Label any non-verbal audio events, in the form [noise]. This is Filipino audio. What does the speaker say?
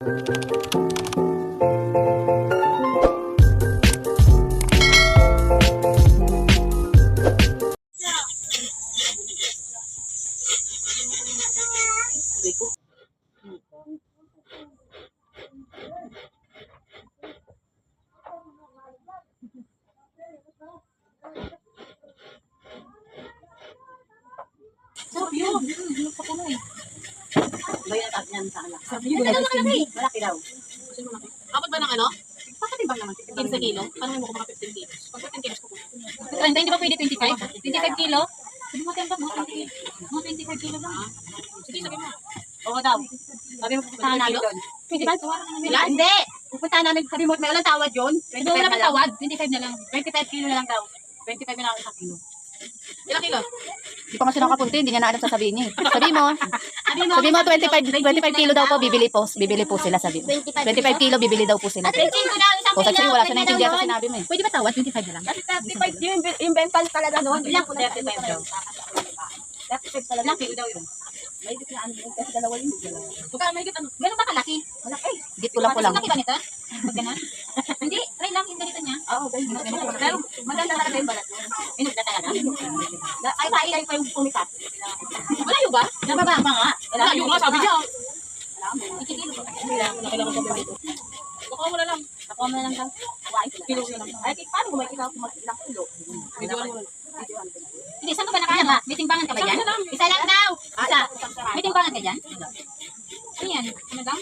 Sarap yun. Hindi pa puno eh. Malaki daw. Abot ba ng ano? Pakatimbang naman. 15 kilo? Paano mo mga 15 kilos? Pag 15 kilos ko po. 30, hindi ba pwede 25? 25 kilo? Pwede mo 20 mga 25 kilo lang. Sige, sabi mo. Oo daw. Sabi mo pupuntahan namin doon. 25? Ilan? Hindi. Pupuntahan namin. Sabi mo, may walang tawad yun. 25 Ito wala na pa lang. tawad, 25 na lang. 25 kilo na lang daw. 25 na lang isang kilo. Ilang kilo? Hindi pa siya nakapunti, hindi niya na alam sasabihin niya. eh. Sabi mo, Sabi mo, sabi mo 25, 25 kilo daw po, bibili po, bibili po sila sabi mo. 25 kilo, bibili daw po sila. Ate, kilo daw isang kilo. wala siya Pwede naintindihan daw sa sinabi mo eh. Pwede ba tawad? 25 na lang. 35 yung, yung bental talaga noon. Ilang po 35 daw. 35 talaga. Kilo daw yun? May di na ano kasi dalawa yun. Buka, may ganun. Ganun ba kalaki? Malaki. Git ko lang ko lang. Laki ba nito? Pag ganun? [laughs] Hindi, try lang yung ganito niya. Oo, ganyan. Pero maganda talaga yung balat. Inog na talaga. Na- Ay, pailay pa yung pumikat. Malayo ba? Nababa pa nga. Malayo nga, sabi niya. Ikikilo ko. Kailangan ko ba dito? Baka wala lang. Ako mo na lang kilo ko lang. Ay, paano mo makikita kung mag- ilang kilo? Videoan mo. Hindi, saan ka ba nakaano? May timbangan ka ba dyan? Isa lang daw. Isa. May timbangan ka dyan? Ano yan? Ano daw?